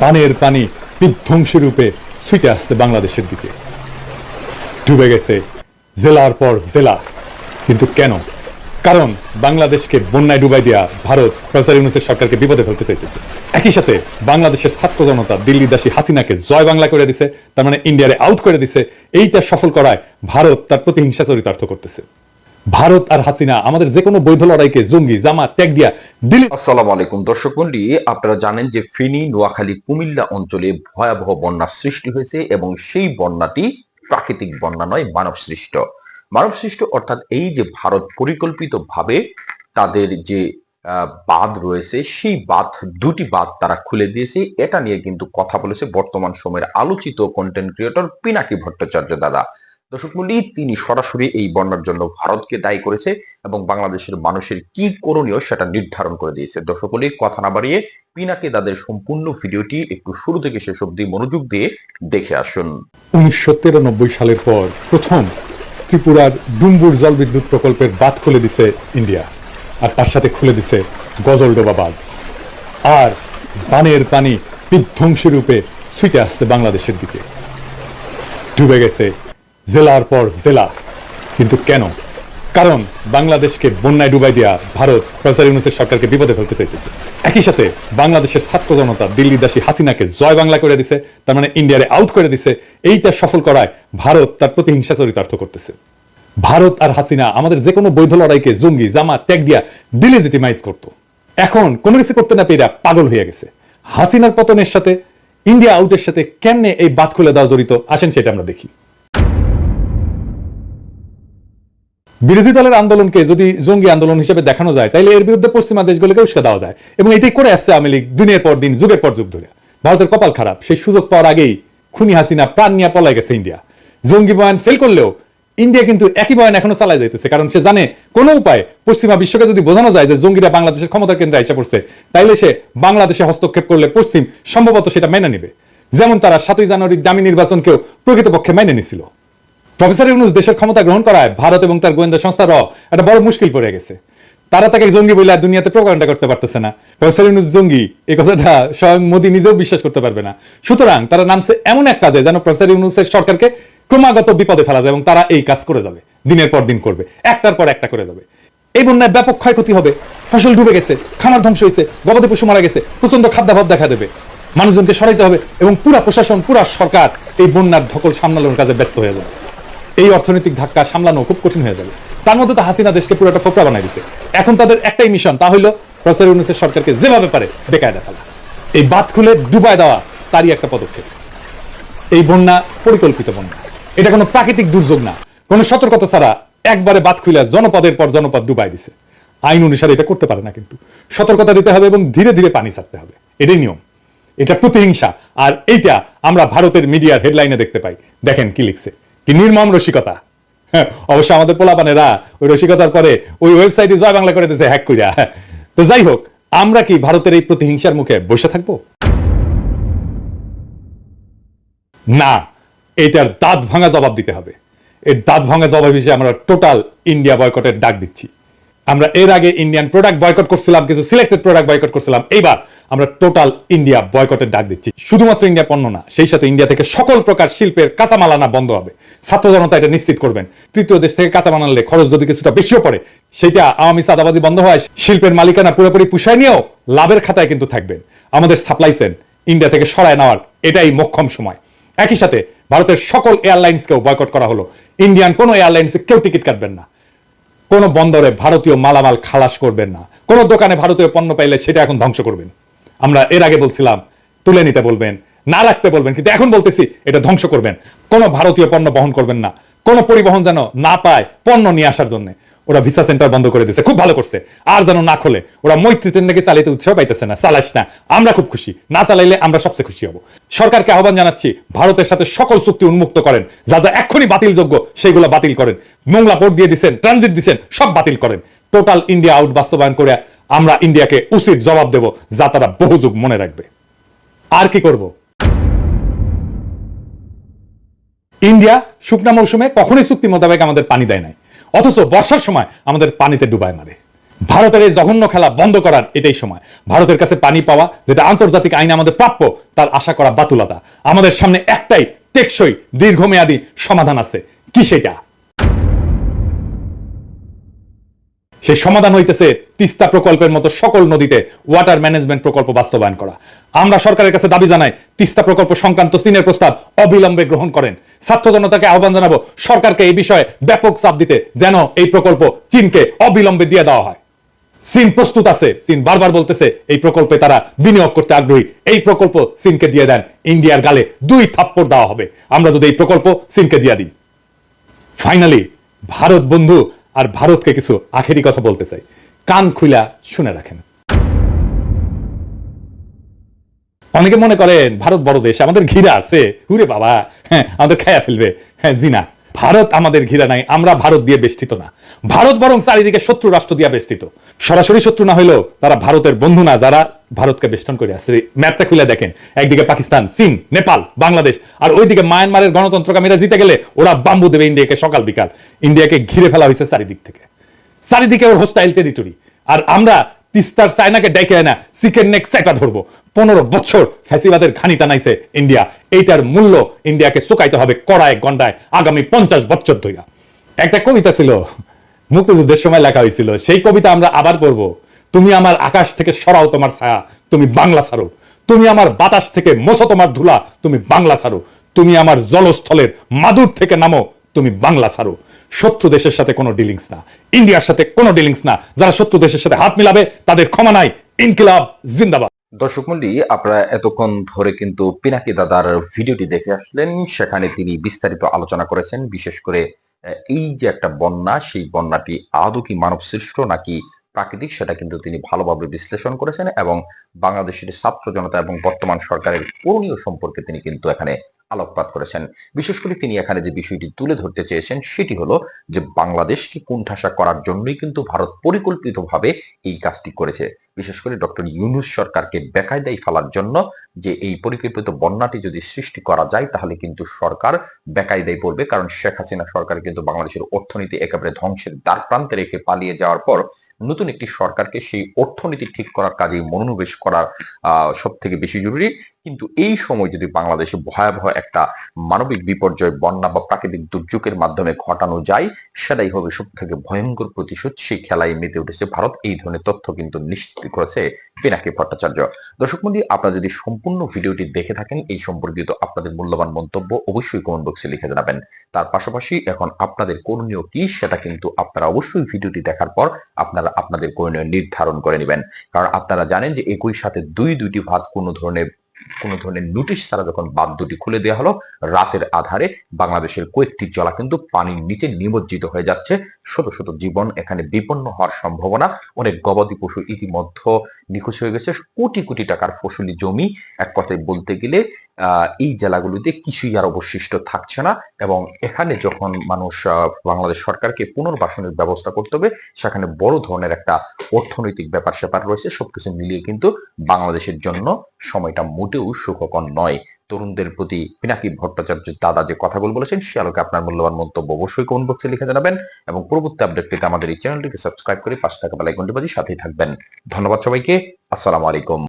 পানের পানি বিধ্বংসী রূপে ছুটে আসছে বাংলাদেশের দিকে। ডুবে গেছে জেলার পর জেলা। কিন্তু কেন? কারণ বাংলাদেশকে বন্যায় ডুবাই দেওয়া ভারত প্রফেসর ইউনুসের সরকারকে বিপদে ফেলতে চাইতেছে। একই সাথে বাংলাদেশের ছাত্র জনতা দিল্লি দাসী হাসিনাকে জয় বাংলা করে দিছে, তার মানে ইন্ডিয়ারে আউট করে দিছে। এইটা সফল করায় ভারত তার প্রতিহিংসা চরিতার্থ করতেছে। ভারত আর হাসিনা, আমাদের যে কোনো বৈধ লড়াইকে জঙ্গি জামা ত্যাগ দিয়া দিল্লি আসসালামু আলাইকুম দর্শক মন্ডলী আপনারা জানেন যে ফেনী, নোয়াখালী, কুমিল্লা অঞ্চলে ভয়াবহ বন্যার সৃষ্টি হয়েছে এবং সেই বন্যাটি প্রাকৃতিক বন্যা নয়, মানব সৃষ্ট। মানব সৃষ্ট অর্থাৎ এই যে ভারত পরিকল্পিতভাবে তাদের যে বাঁধ রয়েছে, সেই বাঁধ, দুটি বাঁধ তারা খুলে দিয়েছে। এটা নিয়ে কিন্তু কথা বলেছে বর্তমান সময়ের আলোচিত কন্টেন্ট ক্রিয়েটর পিনাকি ভট্টাচার্য দাদা। দর্শক মন্ডলী, তিনি সরাসরি এই বন্যার জন্য ভারতকে দায়ী করেছে এবং বাংলাদেশের মানুষের কি করণীয় সেটা নির্ধারণ করে দিয়েছে। দর্শক মন্ডলী, কথা না বাড়িয়ে পিনাকে দাদের সম্পূর্ণ ভিডিওটি একটু শুরু থেকে শেষ অব্দি মনোযোগ দিয়ে দেখে আসুন। উনিশশো তিরানব্বই সালের পর প্রথম ত্রিপুরার ডুম্বুর জলবিদ্যুৎ প্রকল্পের বাঁধ খুলে দিছে ইন্ডিয়া আর তার সাথে খুলে দিছে গজলডোবা বাঁধ। আর বানের পানি বিধ্বংসী রূপে ছুটে আসছে বাংলাদেশের দিকে। ডুবে গেছে জেলার পর জেলা। কিন্তু কেন? কারণ বাংলাদেশকে বন্যায় ডুবাই দেওয়া ভারত প্রফেসর ইউনুসের সরকারকে বিপদে ফেলতে চাইতেছে। একই সাথে বাংলাদেশের ছাত্র জনতা দিল্লি দাসী হাসিনাকে জয় বাংলা করে দিছে, তার মানে ইন্ডিয়ারে আউট করে দিছে। এইটা সফল করায় ভারত তার প্রতিহিংসা চরিতার্থ করতেছে। ভারত আর হাসিনা আমাদের যে কোনো বৈধ লড়াইকে জঙ্গি জামা ত্যাগ দিয়া ডিলেজিটিমাইজ করত। এখন কোনো কিছু করতে না পেরে পাগল হয়ে গেছে। হাসিনার পতনের সাথে, ইন্ডিয়া আউটের সাথে কেমনে এই বাদ খুলে দেওয়া জড়িত আসেন সেটা আমরা দেখি। বিরোধী দলের আন্দোলনকে যদি জঙ্গি আন্দোলন হিসেবে দেখানো যায় তাহলে এর বিরুদ্ধে পশ্চিমা দেশগুলোকে উস্কে দেওয়া যায়। এবং এটাই করে আসছে আওয়ামী লীগ দিনের পর দিন, যুগের পর যুগ ধরে। ভারতের কপাল খারাপ। সেই সুযোগ পাওয়ার আগেই খুনি হাসিনা প্রাণ নিয়ে পলাই গেছে ইন্ডিয়া। জঙ্গি বয়ান ফেল করলেও ইন্ডিয়া কিন্তু একই বয়ান এখনও চালাই যাইতেছে, কারণ সে জানে কোনো উপায় পশ্চিমা বিশ্বকে যদি বোঝানো যায় যে জঙ্গিরা বাংলাদেশের ক্ষমতার কেন্দ্রে এসে পড়ছে, তাইলে সে বাংলাদেশে হস্তক্ষেপ করলে পশ্চিম সম্ভবত সেটা মেনে নিবে। যেমন তারা সাতই জানুয়ারির দামি নির্বাচনকেও প্রকৃতপক্ষে মেনে নিছিল। প্রফেসর ইউনুস দেশের ক্ষমতা গ্রহণ করায় ভারত এবং তার গোয়েন্দা সংস্থার একটা বড় মুশকিল পড়ে গেছে। তারা তাকে জঙ্গি বলে দুনিয়াতে প্রকাশনটা করতে পারতেছে না। প্রফেসর ইউনুস জঙ্গি, এই কথাটা স্বয়ং মোদী নিজেও বিশ্বাস করতে পারবে না। সুতরাং তারা নামছে এমন এক কাজে যেন প্রফেসর ইউনুসের সরকারকে ক্রমাগত বিপদে ফেলা যায় এবং তারা এই কাজ করে যাবে। দিনের পর দিন করবে, একটার পর একটা করে যাবে। এই বন্যায় ব্যাপক ক্ষয়ক্ষতি হবে। ফসল ডুবে গেছে, খামার ধ্বংস হয়েছে, গবাদি পশু মারা গেছে প্রচণ্ড খাদ্যাভাব দেখা দেবে। মানুষজনকে সরাইতে হবে এবং পুরা প্রশাসন, পুরা সরকার এই বন্যার ধকল সামলানোর কাজে ব্যস্ত হয়ে যাবে। এই অর্থনৈতিক ধাক্কা সামলানো খুব কঠিন হয়ে যাবে। তার মধ্যে তো হাসিনা দেশকে পুরো একটা ফোকরা বানাই দিছে। এখন তাদের একটাই মিশন তা হলো প্রফেসর ইউনুসের সরকারকে যেভাবে পারে বেকায়দা ফেলা। এই বাদ খুলে ডুবায় দেওয়া তারই একটা পদক্ষেপ। এই বন্যা পরিকল্পিত বন্যা। এটা কোনো প্রাকৃতিক দুর্যোগ না। কোনো সতর্কতা ছাড়া একবারে বাদ খুলে জনপদের পর জনপদ ডুবাই দিছে। আইন অনুসারে এটা করতে পারে না কিন্তু। সতর্কতা দিতে হবে এবং ধীরে ধীরে পানি ছাড়তে হবে। এটাই নিয়ম। এটা প্রতিহিংসা। আর এইটা আমরা ভারতের মিডিয়ার হেডলাইনে দেখতে পাই। দেখেন কি লিখছে। কি নির্মম রসিকতা। হ্যাঁ, অবশ্য আমাদের পোলাপানেরা ওই রসিকতার পরে ওই ওয়েবসাইটে জয় বাংলা করে দিয়েছে হ্যাক কইরা। তো যাই হোক আমরা কি ভারতের এই প্রতিহিংসার মুখে বসে থাকব? না এটার দাঁত ভাঙা জবাব দিতে হবে। এর দাঁত ভাঙা জবাব হিসেবে আমরা টোটাল ইন্ডিয়া বয়কটের ডাক দিচ্ছি। আমরা এর আগে ইন্ডিয়ান প্রোডাক্ট বয়কট করছিলাম কিছু সিলেক্টেড প্রোডাক্ট বয়কট করছিলাম। এইবার আমরা টোটাল ইন্ডিয়া বয়কটের ডাক দিচ্ছি। শুধুমাত্র ইন্ডিয়া পণ্য না, সেই সাথে ইন্ডিয়া থেকে সকল প্রকার শিল্পের কাঁচামাল আনা বন্ধ হবে। ছাত্র জনতা এটা নিশ্চিত করবেন। তৃতীয় দেশ থেকে কাঁচামাল আনলে খরচ যদি কিছুটা বেশিও পড়ে সেটা আওয়ামী চাঁদাবাজি বন্ধ হয়, শিল্পের মালিকানা পুরোপুরি পুষায় নিয়েও লাভের খাতায় কিন্তু থাকবেন। আমাদের সাপ্লাই চেন ইন্ডিয়া থেকে সরায় নেওয়ার এটাই মোক্ষম সময়। একই সাথে ভারতের সকল এয়ারলাইন্সকেও বয়কট করা হলো। ইন্ডিয়ান কোনো এয়ারলাইন্সে কেউ টিকিট কাটবেন না। কোনো বন্দরে ভারতীয় মালামাল খালাস করবেন না। কোনো দোকানে ভারতীয় পণ্য পাইলে সেটা এখন ধ্বংস করবেন। আমরা এর আগে বলছিলাম, তুলে নিতে বলবেন, না রাখতে বলবেন, কিন্তু এখন বলতেছি, এটা ধ্বংস করবেন। কোনো ভারতীয় পণ্য বহন করবেন না। কোনো পরিবহন যেন না পায় পণ্য নিয়ে আসার জন্য। ওরা ভিসা সেন্টার বন্ধ করে দিচ্ছে খুব ভালো করছে। আর যেন না খোলে, ওরা মৈত্রী নাকি চালাইতে উৎসাহ পাইতেছে না চালাইস না। আমরা খুব খুশি। না চালাইলে আমরা সবচেয়ে খুশি হব। সরকারকে আহ্বান জানাচ্ছি, ভারতের সাথে সকল চুক্তি উন্মুক্ত করেন। যা যা এক্ষুনি বাতিলযোগ্য, সেইগুলো বাতিল করেন। মোংলা বোর্ড দিয়ে দিচ্ছেন ট্রানজিট দিচ্ছেন সব বাতিল করেন। টোটাল ইন্ডিয়া আউট বাস্তবায়ন করে আমরা ইন্ডিয়াকে উচিত জবাব দেব যা তারা বহু যুগ মনে রাখবে। আর কি করব? ইন্ডিয়া শুকনা মৌসুমে কখনোই চুক্তি মোতাবেক আমাদের পানি দেয় নাই। অথচ বর্ষার সময় আমাদের পানিতে ডুবায় মারে। ভারতের এই জঘন্য খেলা বন্ধ করার এটাই সময়। ভারতের কাছে পানি পাওয়া, যেটা আন্তর্জাতিক আইনে আমাদের প্রাপ্য, তার আশা করা বাতুলতা। আমাদের সামনে একটাই টেকসই, দীর্ঘমেয়াদী সমাধান আছে। কি সেটা? সেই সমাধান হইতেছে তিস্তা প্রকল্পের মতো সকল নদীতে ওয়াটার ম্যানেজমেন্ট প্রকল্প বাস্তবায়ন করা। আমরা সরকারের কাছে দাবি জানাই, তিস্তা প্রকল্প সংক্রান্ত চীনের প্রস্তাব অবিলম্বে গ্রহণ করেন। ছাত্র জনতাকে আহ্বান জানাব, সরকারকে এই বিষয়ে ব্যাপক চাপ দিতে যেন এই প্রকল্প চীনকে অবিলম্বে দিয়ে দেওয়া হয়। চীন প্রস্তুত আছে, চীন বারবার বলতেছে এই প্রকল্পে তারা বিনিয়োগ করতে আগ্রহী। এই প্রকল্প চীনকে দিয়ে দেন, ইন্ডিয়ার গালে দুই থাপ্পড় দেওয়া হবে। আমরা যদি এই প্রকল্প চীনকে দিয়ে দিই। ফাইনালি ভারত বন্ধু আর ভারতকে কিছু আখেরি কথা বলতে চাই। কান খুলা শুনে রাখেন। অনেকে মনে করেন, ভারত বড় দেশ, আমাদের ঘিরা আছে। হুরে বাবা হ্যাঁ আমাদের খায়া ফেলবে। হ্যাঁ জিনা। ভারত আমাদের ঘিরা নাই, আমরা ভারত দিয়ে বেষ্টিত না। ভারত বরং চারিদিকে শত্রু রাষ্ট্র দিয়ে বেষ্টিত। সরাসরি শত্রু না হলেও তারা ভারতের বন্ধু না, যারা ভারতকে বেষ্টন করে আছে। ম্যাপটা খুলে দেখেন। একদিকে পাকিস্তান, চীন, নেপাল, বাংলাদেশ, আর ওইদিকে মায়ানমারের গণতন্ত্রকামীরা জিতে গেলে ওরা বাম্বু দেবে ইন্ডিয়াকে সকাল বিকাল। ইন্ডিয়াকে ঘিরে ফেলা হয়েছে চারিদিক থেকে। চারিদিকে ওর হোস্টাইল টেরিটরি আর আমরা তিস্তার চায়নাকে ডেকে আনা চিকেন নেক চাইটা ধরবো। পনেরো বছর ফ্যাসিবাদের ঘানি টানাইছে ইন্ডিয়া। এইটার মূল্য ইন্ডিয়াকে চুকাইতে হবে কড়ায় গন্ডায় আগামী পঞ্চাশ বছর ধইরা। একটা কবিতা ছিল, মুক্তিযুদ্ধের সময় লেখা হয়েছিল সেই কবিতা আমরা আবার পড়ব। তুমি আমার আকাশ থেকে সরাও তোমার ছায়া, তুমি বাংলা ছাড়ো। তুমি আমার বাতাস থেকে মোছো তোমার ধুলা, তুমি বাংলা ছাড়ো। তুমি আমার জলস্থলের মাদুর থেকে নামো, তুমি বাংলা ছাড়ো। শত্রু দেশের সাথে কোনো ডিলিংস না। ইন্ডিয়ার সাথে কোনো ডিলিংস না। যারা শত্রু দেশের সাথে হাত মিলাবে, তাদের ক্ষমা নাই। ইনকিলাব, জিন্দাবাদ। দর্শক মন্ডলী, আপনারা এতক্ষণ ধরে কিন্তু পিনাকি দাদার ভিডিওটি দেখে আসলেন। সেখানে তিনি বিস্তারিত আলোচনা করেছেন। বিশেষ করে এই যে একটা বন্যা, সেই বন্যাটি আদৌ কি মানব সৃষ্ট নাকি প্রাকৃতিক, সেটা কিন্তু তিনি ভালোভাবে বিশ্লেষণ করেছেন এবং বাংলাদেশের ছাত্র জনতা এবং বর্তমান সরকারের করণীয় সম্পর্কে তিনি কিন্তু এখানে আলোকপাত করেছেন। বিশেষ করে তিনি এখানে যে বিষয়টি তুলে ধরতে চেয়েছেন, সেটি হলো যে বাংলাদেশকে কুণ্ঠাসা করার জন্যই কিন্তু ভারত পরিকল্পিতভাবে এই কাজটি করেছে। বিশেষ করে ডক্টর ইউনুস সরকারকে বেকায়দায় ফেলার জন্য যে এই পরিকল্পিত বন্যাটি যদি সৃষ্টি করা যায়, তাহলে কিন্তু সরকার বেকায়দায় পড়বে। কারণ শেখ হাসিনা সরকার কিন্তু বাংলাদেশের অর্থনীতি একেবারে ধ্বংসের দ্বার প্রান্তে রেখে পালিয়ে যাওয়ার পর নতুন একটি সরকারকে সেই অর্থনীতি ঠিক করার কাজে মনোনিবেশ করার সব থেকে বেশি জরুরি। কিন্তু এই সময় যদি বাংলাদেশে ভয়াবহ একটা মানবিক বিপর্যয়, বন্যা বা প্রাকৃতিক দুর্যোগের মাধ্যমে ঘটানো যায়, সেটাই হবে সব থেকে ভয়ঙ্কর প্রতিশোধ। সেই খেলায় মেতে উঠেছে ভারত। এই ধরনের তথ্য কিন্তু নিশ্চিত করেছে পিনাকি ভট্টাচার্য। দর্শক মন্ডলী, আপনারা যদি সম্পূর্ণ ভিডিওটি দেখে থাকেন, এই সম্পর্কিত আপনাদের মূল্যবান মন্তব্য অবশ্যই কমেন্ট বক্সে লিখে জানাবেন। তার পাশাপাশি এখন আপনাদের করণীয় কি, সেটা কিন্তু আপনারা অবশ্যই ভিডিওটি দেখার পর আপনারা আপনাদের করণীয় নির্ধারণ করে নেবেন। কারণ আপনারা জানেন যে একই সাথে দুই দুইটি ভাত কোনো ধরনের কোনো ধরনের নোটিশ ছাড়া যখন বাদ দুটি খুলে দেওয়া হলো, রাতের আধারে বাংলাদেশের কয়েকটি জলা কিন্তু পানির নিচে নিমজ্জিত হয়ে যাচ্ছে। শত শত জীবন এখানে বিপন্ন হওয়ার সম্ভাবনা। অনেক গবাদি পশু ইতিমধ্যে নিখোঁজ হয়ে গেছে। কোটি কোটি টাকার ফসলি জমি। এক কথায় বলতে গেলে এই জেলাগুলিতে কিছুই আর অবশিষ্ট থাকছে না এবং এখানে যখন মানুষ বাংলাদেশ সরকারকে পুনর্বাসনের ব্যবস্থা করতে হবে, সেখানে বড় ধরনের একটা অর্থনৈতিক ব্যাপার স্যাপার রয়েছে। সবকিছু মিলিয়ে কিন্তু বাংলাদেশের জন্য সময়টা মোটেও সুখকর নয়। তরুণদের প্রতি পিনাকি ভট্টাচার্যের দাদা যে কথাগুলো বলেছেন, সে আলোকে আপনার মূল্যবান মন্তব্য অবশ্যই কমেন্ট বক্সে লিখে জানাবেন এবং পরবর্তী আপডেট পেতে আমাদের এই চ্যানেলটিকে সাবস্ক্রাইব করে পাশে থাকা বেলাইকনটি বাজি সাথেই থাকবেন। ধন্যবাদ সবাইকে। আসসালামু আলাইকুম।